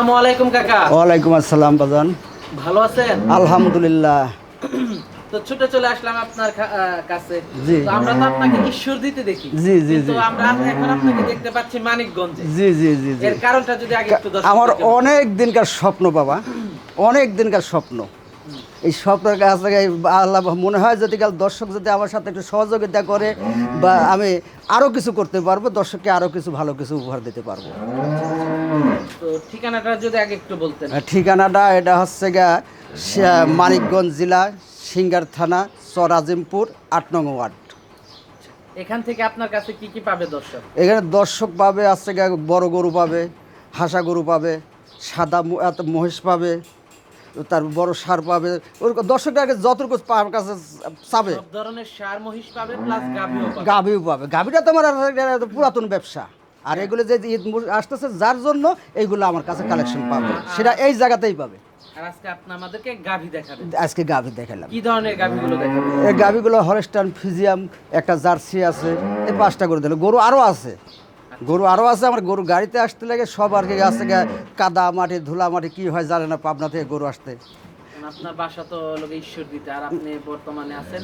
আসসালামু আলাইকুম কাকা। ওয়ালাইকুম আসসালাম বাজান। ভালো আছেন? আলহামদুলিল্লাহ। তো ছুটে চলে আসলাম আপনার কাছে। জি। তো আমরা তো আপনাকে ঈশ্বর দিতে দেখি। জি, জি, জি। আমরা এখন আপনাকে দেখতে পাচ্ছি মানিকগঞ্জে। জি জি জি জি। এর কারণটা যদি আগে একটু আমার অনেক দিনকার স্বপ্ন বাবা। অনেক দিনকার স্বপ্ন। এই স্বপ্নের কাছ থেকে আল্লাহ মনে হয় যদি কাল দর্শক যদি আমার সাথে একটু সহযোগিতা করে বা আমি আরও কিছু করতে পারব দর্শককে আরও কিছু ভালো কিছু উপহার দিতে পারব। ঠিকানাটা যদি আগে একটু বলতেন। ঠিকানাটা এটা হচ্ছে গা মানিকগঞ্জ জেলা সিঙ্গার থানা চরাজিমপুর আট নং ওয়ার্ড। এখান থেকে আপনার কাছে কি কি পাবে দর্শক? এখানে দর্শক পাবে আছে বড় গরু পাবে হাসা গরু পাবে সাদা মহিষ পাবে তার বড় সার পাবে। ওরকম দর্শকরা আগে যতটুকু পাওয়ার কাছে চাবে। ধরনের সার মহিষ পাবে প্লাস গাভিও পাবে। গাভিও পাবে। গাভিটা তো আমার পুরাতন ব্যবসা। আর এগুলো যে ঈদ আসতেছে যার জন্য এইগুলো আমার কাছে কালেকশন পাবে। সেটা এই জায়গাতেই পাবে। আজকে আপনি আমাদেরকে গাভি দেখাবেন আজকে গাভি দেখালাম। কি ধরনের গাভিগুলো দেখাবেন এই গাভিগুলো হলস্টান ফিজিয়াম একটা জার্সি আছে এই পাঁচটা করে দিল। গরু আরও আছে। গরু আরও আছে আমার গরু গাড়িতে আসতে লাগে সব আর কি আছে কাদা মাটি ধুলা মাটি কি হয় জানে না পাবনা থেকে গরু আসতে। আপনার বাসা তো লোক ঈশ্বর দিতে আর আপনি বর্তমানে আছেন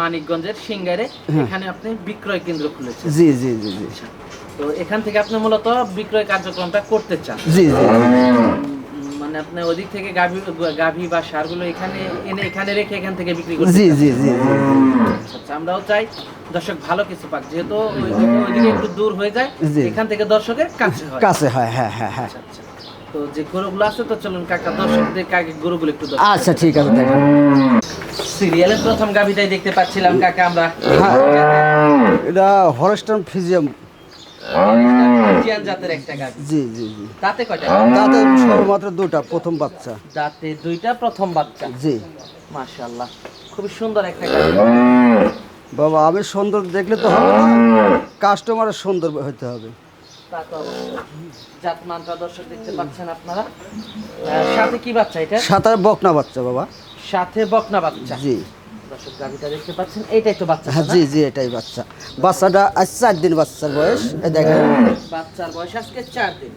মানিকগঞ্জের সিঙ্গারে এখানে আপনি বিক্রয় কেন্দ্র খুলেছেন। জি জি জি জি। তো এখান থেকে আপনি মূলত বিক্রয় কার্যক্রমটা করতে চান। জি জি। মানে আপনি ওদিক থেকে গাভি গাভি বা সারগুলো এখানে এনে এখানে রেখে এখান থেকে বিক্রি করতে জি জি জি আচ্ছা, আচ্ছা, আমরাও চাই দর্শক ভালো কিছু পাক যেহেতু ওই- ওই- ওইদিকে একটু দূর হয়ে যায়। এখান থেকে দর্শকের কাছে হয়। কাছে হয় হ্যাঁ হ্যাঁ হ্যাঁ। আচ্ছা, আচ্ছা। তো যে গরুগুলো আছে তো চলুন কাকা দর্শকদের কাকে গরুগুলো একটু আচ্ছা ঠিক আছে দেখেন সিরিয়ালের প্রথম গাভিটাই দেখতে পাচ্ছিলাম কাকা আমরা। হ্যাঁ। এটা হলস্টান ফিজিয়াম জাতের একটা গাভি। জি জি জি। তাতে কয়টা? তাতে শুধুমাত্র দুটা প্রথম বাচ্চা। দাঁতে দুইটা প্রথম বাচ্চা। জি। মাশাআল্লাহ খুবই সুন্দর একটা গাভি। বাবা আমি সুন্দর দেখলে তো হবে না। কাস্টমারের সুন্দর হতে হবে। দর্শক দেখতে পাচ্ছেন আপনারা। সাথে কি বাচ্চা এটা? সাঁতার বকনা বাচ্চা বাবা। সাথে বকনা বাচ্চা। জি। দর্শক গাভিটা দেখতে পাচ্ছেন এইটাই তো বাচ্চা হ্যাঁ জি জি এটাই বাচ্চা। বাচ্চাটা আজ চার দিন বাচ্চার বয়স এ দেখেন। বাচ্চার বয়স আজকে চার দিন।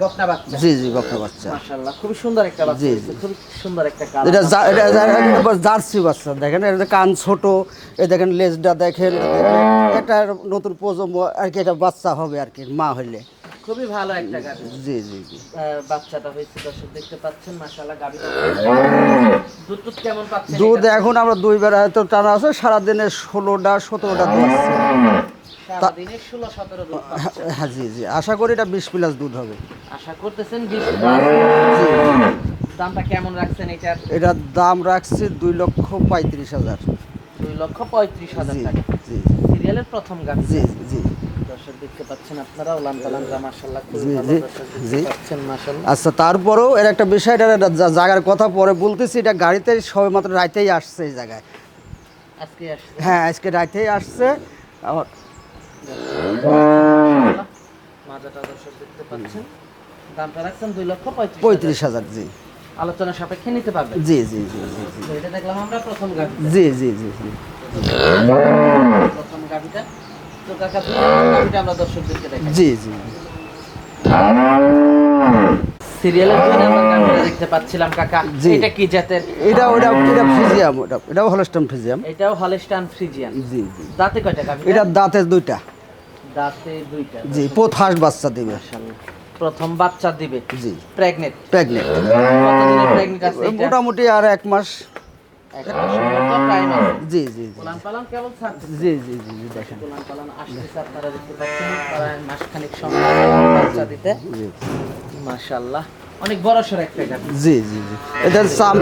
বকনা বাচ্চা। জি জি বকনা বাচ্চা। মাশাআল্লাহ খুবই সুন্দর একটা বাচ্চা জি, হয়েছে, খুবই সুন্দর একটা কালার। এটা এটা জার্সি বাচ্চা দেখেন এটা কান ছোট এ দেখেন লেজটা দেখেন একটা নতুন প্রজন্ম আর কি এটা বাচ্চা হবে আর কি মা হইলে। খুবই ভালো একটা গাভি জি জি জি। বাচ্চাটা হয়েছে দর্শক দেখতে পাচ্ছেন মাশাআল্লাহ গাভিটা দুধ টুধ কেমন পাচ্ছেন দুধ এখন আমরা দুই বেলা হয়তো টানা আছে দুধ আছে। সারাদিনে ষোলো সতেরো দুধ পাচ্ছেন। হ্যাঁ জি জি। আশা করি এটা বিশ প্লাস দুধ হবে। আশা করতেছেন দামটা কেমন রাখছেন এটার? এটার দাম রাখছি দুই লক্ষ পঁয়ত্রিশ হাজার। দুই লক্ষ পঁয়ত্রিশ হাজার জি টাকা। জি সিরিয়ালের প্রথম গাভি জি জি। দর্শক দেখতে পাচ্ছেন আপনারা উলান পালান মাশাআল্লাহ খুবই জি, ভালো জি, দর্শক জি। দেখতে পাচ্ছেন মাশাআল্লাহ। আচ্ছা তারপরেও এর একটা বিষয় এটা জায়গার কথা পরে বলতেছি এটা গাড়িতে সবে মাত্র রাইতেই আসছে এই জায়গায়। আজকে আসছে? হ্যাঁ আজকে রাইতেই আসছে। আমার মাজাটা দর্শক দেখতে পাচ্ছেন। দামটা রাখছেন দুই লক্ষ পঁয়ত্রিশ হাজার। জি। আলোচনা সাপেক্ষে নিতে পারবেন। জি জি জি জি এটা দেখলাম আমরা প্রথম গাভি জি জি জি জি। প্রথম গাভিটা তো কাকা দুই নম্বর গাভিটা আমরা দর্শকদেরকে দেখাই। জি জি। সিরিয়ালের দুই নম্বর গাভিটা দেখতে পাচ্ছিলাম কাকা। এটা কি জাতের? এটা ওটা এটা ফিজিয়াম ওটা এটাও হলস্টন ফিজিয়াম এটাও হলস্টান ফ্রিজিয়ান। জি জি। দাঁতে কয়টা এটা দাঁতে দুইটা। দাঁতে দুইটা জি প্রথাস বাচ্চা দিবে। প্রথম বাচ্চা দিবে। জি। প্রেগনেন্ট প্রেগনেন্ট আছে মোটামুটি আর এক মাস জি জি জি উলান পালান কেবল ছাড়ছে জি জি জি জি দেখেন। উলান পালান আসতেছে আপনারা দেখতে পাচ্ছেন প্রায় মাসখানেক সময় বাচ্চা দিতে। মাশাআল্লাহ। অনেক বড় সর একটা গাভি। জি জি জি। এটা চাম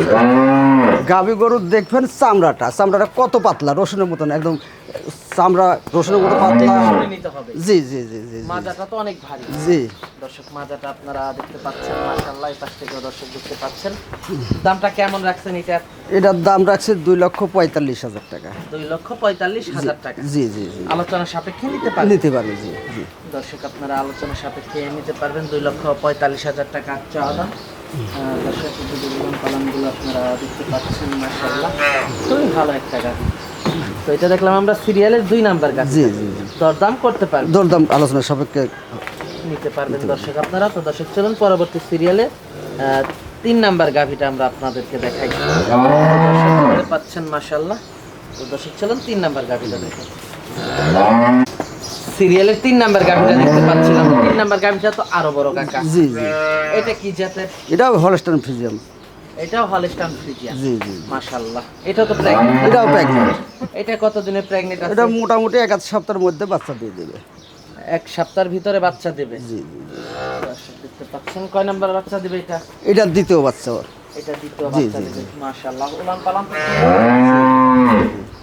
গাভী গরু দেখবেন চামড়াটা। চামড়াটা কত পাতলা রসুনের মতন একদম চামড়া রসুনের মতো পাতলা জি জি জি জি মাজাটা তো অনেক ভারী। জি। দর্শক মাজাটা আপনারা দেখতে পাচ্ছেন মাশাআল্লাহ পাশ থেকেও দর্শক দেখতে পাচ্ছেন। দামটা কেমন রাখছেন এটা? এটার দাম রাখছে দুই লক্ষ পঁয়তাল্লিশ হাজার টাকা। দুই লক্ষ পঁয়তাল্লিশ হাজার টাকা। জি জি জি। আলোচনা সাপেক্ষে নিতে পারবেন? নিতে পারবে জি জি। দর্শক আপনারা আলোচনা সাপেক্ষে নিতে পারবেন দুই লক্ষ পঁয়তাল্লিশ হাজার টাকা চাওয়া। দাম দর্শক যে আপনারা দেখতে পাচ্ছেন মাশাআল্লাহ। খুবই ভালো একটা গাড়ি। এটা দেখলাম আমরা সিরিয়ালের দুই নাম্বার জি জি দরদাম করতে পারবেন দরদাম আলোচনা সাপেক্ষে নিতে পারবেন দর্শক আপনারা। তো দর্শক চলুন পরবর্তী সিরিয়ালে তিন নাম্বার গাভিটা আমরা আপনাদেরকে দেখাই। পাচ্ছেন মাশাল্লাহ তো দর্শক চলুন তিন নাম্বার গাভিটা দেখেন সিরিয়ালের তিন নাম্বার গাভিটা দেখতে পাচ্ছিলাম। তিন নাম্বার গাভিটা তো আরও বড় কাকা জি জি। এটা কি জাতের? এটাও হলস্টান ফিজিয়াম। এটাও হলস্টাইন ফ্রিজিয়ান জি জি মাশাল্লাহ এটা তো প্রেগনেন্ট এটাও প্রেগনেন্ট এটা কতদিনের প্রেগনেন্ট আছে? এটা মোটামুটি এক আধ সপ্তাহের মধ্যে বাচ্চা দিয়ে দেবে। এক সপ্তাহের ভিতরে বাচ্চা দেবে? জি জি দেখতে পাচ্ছেন কয় নাম্বার বাচ্চা দিবে এটা? এটা দ্বিতীয় বাচ্চা ওর। এটা দ্বিতীয় বাচ্চা দিবে মাশাআল্লাহ। উলান পালান তো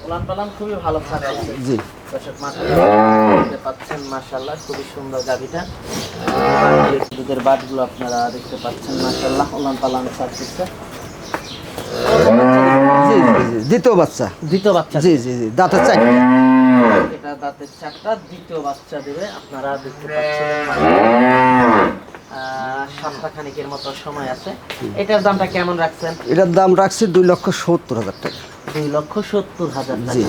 উলান পালান খুবই ভালো জি। দর্শক মাশাআল্লাহ। পাচ্ছেন মাশাআল্লাহ খুবই সুন্দর গাভিটা। দুধের বাটগুলো আপনারা দেখতে পাচ্ছেন মাশাআল্লাহ। উলান পালান জি দ্বিতীয় বাচ্চা। দ্বিতীয় বাচ্চা জি জি জি দাঁতের চারটে এটা দাঁতের চারটা দ্বিতীয় বাচ্চা দেবে আপনারা দেখতে পাচ্ছেন। সপ্তাহ খানিকের মতো সময় আছে। এটার দামটা কেমন রাখছেন? এটার দাম রাখছি দুই লক্ষ সত্তর হাজার টাকা। দুই লক্ষ সত্তর হাজার জি।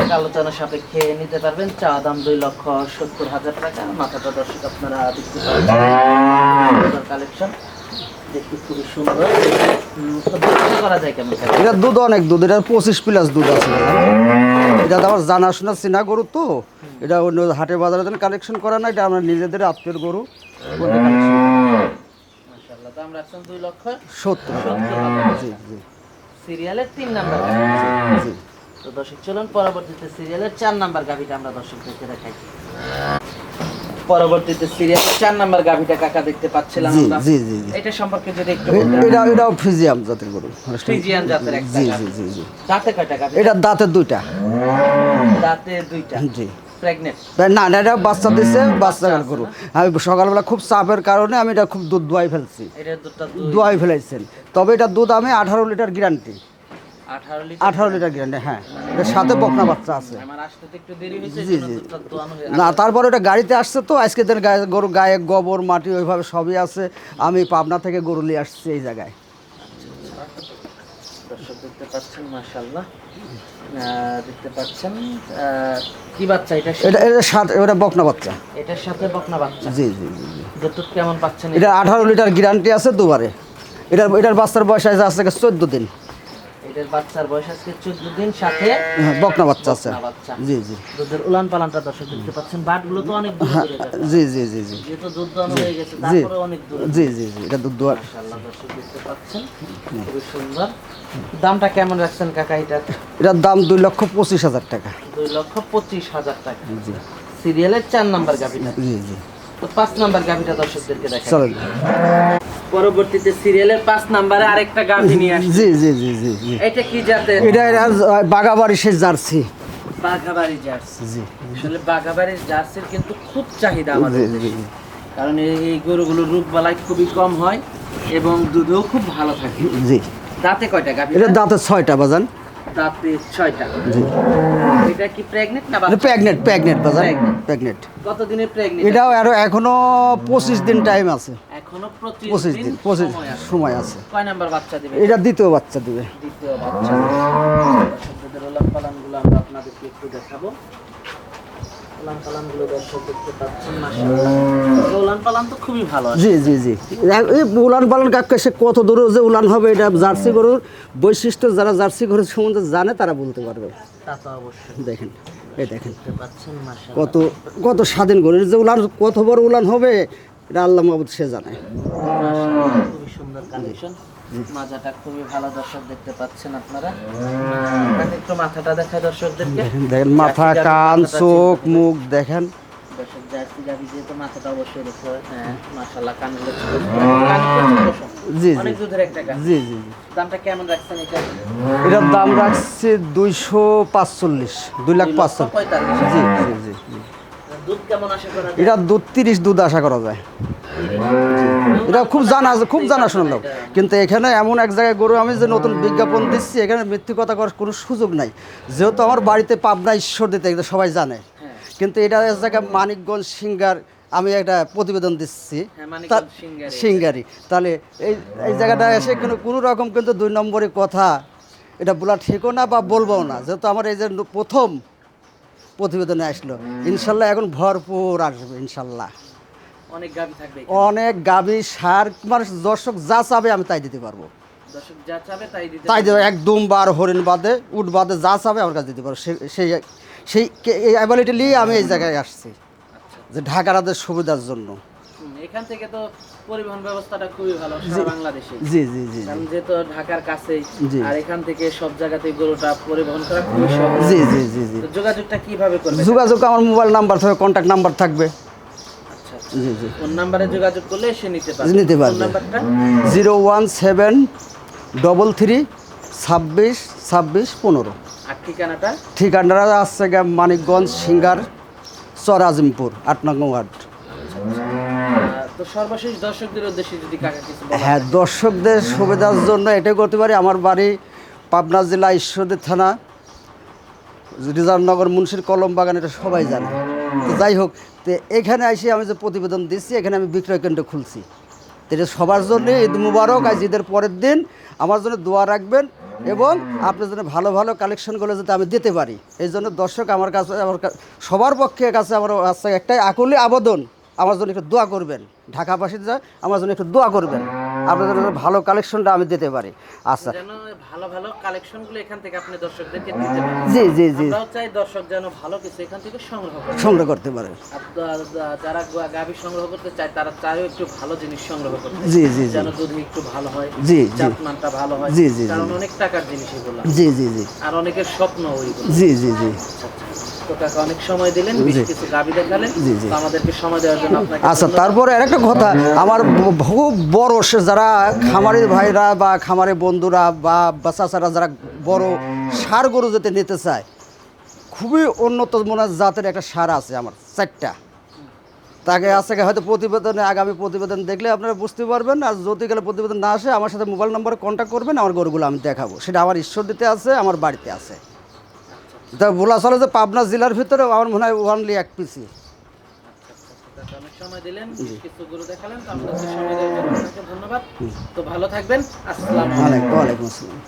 টাকা আলোচনা সাপেক্ষে নিতে পারবেন। চা দাম দুই লক্ষ সত্তর হাজার টাকা। মাথাটা দর্শক আপনারা দেখতে পাচ্ছেন। কালেকশন দেখতে খুবই সুন্দর। উম, তো বিক্রি করা যায় কেমন এটা দুধ অনেক দুধ এটা পঁচিশ প্লাস দুধ আছে এটা আমার জানাশোনা চেনা গরু তো। এটা অন্য হাটে বাজারে কালেকশন করা না এটা আমরা নিজেদের আত্মীয় গরু। দাম রাখছেন দুই লক্ষ? সত্তর। সত্তর জি জি সিরিয়ালের তিন নাম্বার জি। তো দর্শক চলুন পরবর্তীতে সিরিয়ালের চার নাম্বার গাভিটা আমরা দর্শকদেরকে দেখাই। পরবর্তীতে সিরিয়ালের চার নাম্বার গাভিটা কাকা দেখতে পাচ্ছিলাম জি জি জি এটা সম্পর্কে যদি একটু এটা এটাও ফিজিয়াম জাতের গরু। জাতের একটা জি জি জি জি। দাঁতে কয়টা গাভি? এটা দাঁতের দুইটা। দাঁতে দুইটা। জি। না না, এটা বাচ্চা দিচ্ছে বাচ্চা গরু। আমি সকালবেলা খুব চাপের কারণে আমি এটা খুব দুধ দোয়াই ফেলছি। দোয়াই ফেলাইছেন। তবে এটা দুধ আমি আঠারো লিটার গ্যারান্টি আঠারো লিটার গ্যারান্টি হ্যাঁ। সাথে বকনা বাচ্চা আছে। জি, জি। না তারপর ওটা গাড়িতে আসছে তো আজকে দিন গরু গায়ে গোবর মাটি ওইভাবে সবই আছে। আমি পাবনা থেকে গরু নিয়ে আসছি এই জায়গায়। দর্শক দেখতে পাচ্ছেন মাশাআল্লাহ। দেখতে পাচ্ছেন কি বাচ্চা এটা? এটা এটা সাত এটা বকনা বাচ্চা। এটার সাথে বকনা বাচ্চা। জি জি জি জি। দুধ কেমন পাচ্ছেন এটা আঠারো লিটার গ্যারান্টি আছে দুবারে। এটার এটার বাচ্চার বয়স আছে আজ থেকে চোদ্দ দিন। বাচ্চার বয়স আজকে চোদ্দ দিন সাথে হ্যাঁ, বকনা বাচ্চা আছে। জি জি। দুধের উলান পালানটা দর্শক দেখতে পাচ্ছেন বাটগুলো তো অনেক দূরে দূরে জি জি জি জি। যেহেতু দুধ দোয়ানো হয়ে গেছে তারপরে অনেক দূরে জি জি জি এটা দুধ দোয়ার। মাশাআল্লাহ দর্শক দেখতে পাচ্ছেন খুবই সুন্দর। দামটা কেমন রাখছেন কাকা এটা? এটার দাম দুই লক্ষ পঁচিশ হাজার টাকা। দুই লক্ষ পঁচিশ হাজার টাকা। জি। সিরিয়ালের চার নাম্বার গাভিটা। জি জি। তো পাঁচ নাম্বার গাভিটা দর্শকদেরকে দেখা চলেন। পরবর্তীতে সিরিয়ালের পাঁচ নাম্বারে আরেকটা গাভি নিয়ে আসছে। জি জি জি জি জি। এটা কি জাতের? এটা এটা বাগাবাড়ি সে জার্সি। বাঘাবাড়ি জার্সি। জি। আসলে বাঘাবাড়ির জার্সির কিন্তু খুব চাহিদা আমাদের দেশে। কারণ এই এই গরুগুলোর রূপ বালাই খুবই কম হয় এবং দুধও খুব ভালো থাকে। জি। দাঁতে কয়টা গাভি? এটা দাঁতের ছয়টা বাজান। দাঁতে ছয়টা। জি। এটা কি প্রেগনেন্ট না বাচ্চা? প্রেগনেন্ট প্রেগনেন্ট বাজান। Pregnant। প্রেগনেন্ট কতদিনের প্রেগনেন্ট এটাও আরও এখনও পঁচিশ দিন টাইম আছে। এখনও দিন পঁচিশ সময় আছে। কয় নাম্বার বাচ্চা দিবে? এটা দ্বিতীয় বাচ্চা দিবে। দ্বিতীয় বাচ্চা দর্শকদের উলান পালানগুলো আমরা আপনাদেরকে একটু দেখাবো। উলান পালানগুলো দর্শক দেখতে পাচ্ছেন মাশাআল্লাহ। উলান পালান তো খুবই ভালো জি জি জি। এই উলান পালন সে কত দূরে যে উলান হবে এটা জার্সি গরুর বৈশিষ্ট্য যারা জার্সি গরুর সম্বন্ধে জানে তারা বলতে পারবে। তা তো অবশ্যই। দেখেন এই দেখেন। কত কত স্বাধীন গরুর যে উলান কত বড় উলান হবে এটা আল্লাহ মাহবুদ সে জানে। খুবই সুন্দর কালেকশন মাজাটা খুবই ভালো দর্শক দেখতে পাচ্ছেন আপনারা। একটু মাথাটা দেখায় দর্শকদেরকে। দেখেন মাথা কান চোখ মুখ দেখেন। দর্শক জার্সি গাভি যেহেতু মাথাটা অবশ্যই দেখতে হবে হ্যাঁ মাশাআল্লাহ কানগুলো ছোট ছোট, কান একটু ছোট ছোট। জি জি। অনেক দুধের একটা গাছ জি জি জি। দামটা কেমন রাখছেন এটা? এটার দাম রাখছে দুইশো পাঁচচল্লিশ দুই লাখ পাঁচচল্লিশ। জি জি জি জি। দুধ কেমন আশা করা যায়? এটা দুধ তিরিশ দুধ আশা করা যায়। এটা খুব জানা খুব জানাশোনা লোক কিন্তু এখানে এমন এক জায়গায় গরু আমি যে নতুন বিজ্ঞাপন দিচ্ছি এখানে মৃত্যু কথা করার কোনো সুযোগ নাই। যেহেতু আমার বাড়িতে পাবনা ঈশ্বর দিতে এটা সবাই জানে। হ্যাঁ। কিন্তু এটা এক জায়গায় মানিকগঞ্জ সিঙ্গার আমি একটা প্রতিবেদন দিচ্ছি। হ্যাঁ, সিঙ্গারি। তাহলে এই এই জায়গাটা এসে কোনো কোনো রকম কিন্তু দুই নম্বরের কথা এটা বলা ঠিকও না বা বলব না। যেহেতু আমার এই যে প্রথম প্রতিবেদনে আসলো। ইনশাল্লাহ এখন ভরপুর আসবে ইনশাল্লাহ। অনেক গাভী থাকবে অনেক গাবি সার মানে দর্শক যা চাবে আমি তাই দিতে পারব। তাই দেবো একদম বার হরিণ বাদে উঠ বাদে যা চাবে আমার কাছে দিতে পারব। সেই সেই এই অ্যাবিলিটি নিয়ে আমি এই জায়গায় আসছি। যে ঢাকারাদের সুবিধার জন্য। এখান থেকে তো পরিবহন ব্যবস্থাটা খুবই ভালো সারা বাংলাদেশে। জি জি জি কারণ যেহেতু ঢাকার কাছেই আর এখান থেকে সব জায়গাতে গরুটা পরিবহন করা খুবই সহজ। জি জি জি জি। যোগাযোগটা কীভাবে করবে যোগাযোগ আমার মোবাইল নাম্বার থাকবে কন্ট্যাক্ট নাম্বার থাকবে। আচ্ছা জি জি। ফোন নাম্বারে যোগাযোগ করলে এসে নিতে পারবে। নিতে পারবে। ফোন নাম্বারটা? Zero one seven double three ছাব্বিশ ছাব্বিশ পনেরো। আর ঠিকানাটা? ঠিকানাটা আসছে মানিকগঞ্জ সিঙ্গার চর আজিমপুর আট নং ওয়ার্ড। তো সর্বশেষ দর্শকদের উদ্দেশ্যে যদি কাকা কিছু হ্যাঁ দর্শকদের সুবিধার জন্য এটাই করতে পারি। আমার বাড়ি পাবনা জেলা ঈশ্বরদী থানা রিজার্ভনগর মুন্সির কলম বাগান এটা সবাই জানে। তো যাই হোক তো এখানে এসে আমি যে প্রতিবেদন দিচ্ছি এখানে আমি বিক্রয় কেন্দ্র খুলছি। তো এটা সবার জন্য ঈদ মুবারক আজ ঈদের পরের দিন। আমার জন্য দোয়া রাখবেন এবং আপনার জন্য ভালো ভালো কালেকশনগুলো যাতে আমি দিতে পারি। এই জন্য দর্শক আমার কাছে আমার সবার পক্ষে কাছে আমার একটাই আকুলি আবেদন। আমার জন্য একটু দোয়া করবেন। ঢাকাবাসীরা আমার জন্য একটু দোয়া করবেন। আপনাদের ভালো কালেকশনটা আমি দিতে পারি। আচ্ছা। ভালো ভালো কালেকশনগুলো এখান থেকে আপনি দর্শকদেরকে দিতে পারেন। জি জি জি। চাই দর্শক যেন ভালো কিছু এখান থেকে সংগ্রহ করে সংগ্রহ করতে পারে। যারা গা- গাভী সংগ্রহ করতে চায় তারা চায়ও একটু ভালো জিনিস সংগ্রহ করতে জি জি যেন দুধ একটু ভালো হয় জি, জি। জাতমানটা ভালো হয়। জি, জি, জি। কারণ অনেক টাকার জিনিস এগুলো। জি জি জি। আর অনেকের স্বপ্ন ওইগুলো। জি জি জি। তো অনেক সময় দিলেন কিছু গাভী দেখালেন জি, জি। তো আমাদেরকে সময় দেওয়ার জন্য আপনাকে আচ্ছা তারপরে আরেকটা কথা আমার খুব বড় যারা খামারি ভাইরা বা খামারি বন্ধুরা বা যারা বড় সার গরু যেতে নিতে চায় খুবই উন্নত মনের জাতের একটা সার আছে আমার চারটা। তাকে আজকে হয়তো প্রতিবেদনে আগামী প্রতিবেদন দেখলে আপনারা বুঝতে পারবেন আর যদি গেলে প্রতিবেদন না আসে আমার সাথে মোবাইল নম্বরে কন্ট্যাক্ট করবেন আমার গরুগুলো আমি দেখাবো। সেটা আমার ঈশ্বর দিতে আছে আমার বাড়িতে আছে। তা বলা চলে যে পাবনা জেলার ভিতরে আমার মনে হয় ওয়ানলি এক পিসি সময় দিলেন কিছু গরু দেখালেন তো আমাদেরকে সময় দেওয়ার জন্য ধন্যবাদ। তো ভালো থাকবেন আসসালাম আলাইকুম ওয়ালাইকুম আসসালাম।